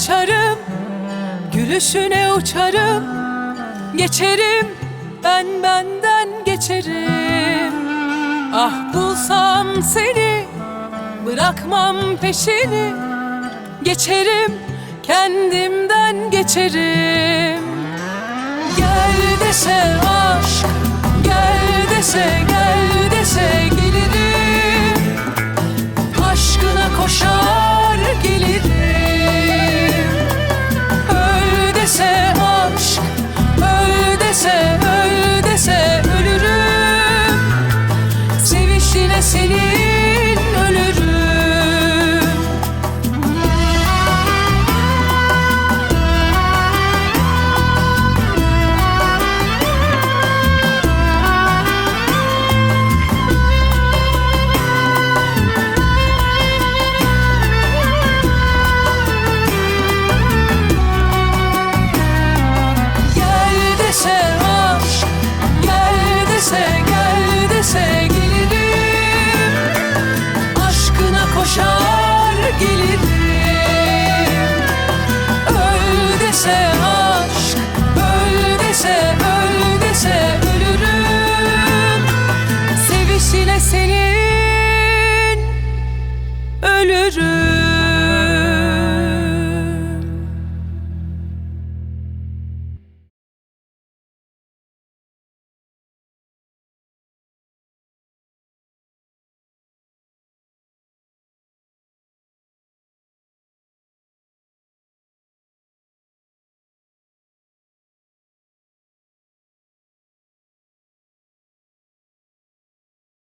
şaşarım Gülüşüne uçarım Geçerim ben benden geçerim. Ah bulsam seni Bırakmam peşini Geçerim kendimden geçerim. Gel dese aşk Gel dese осени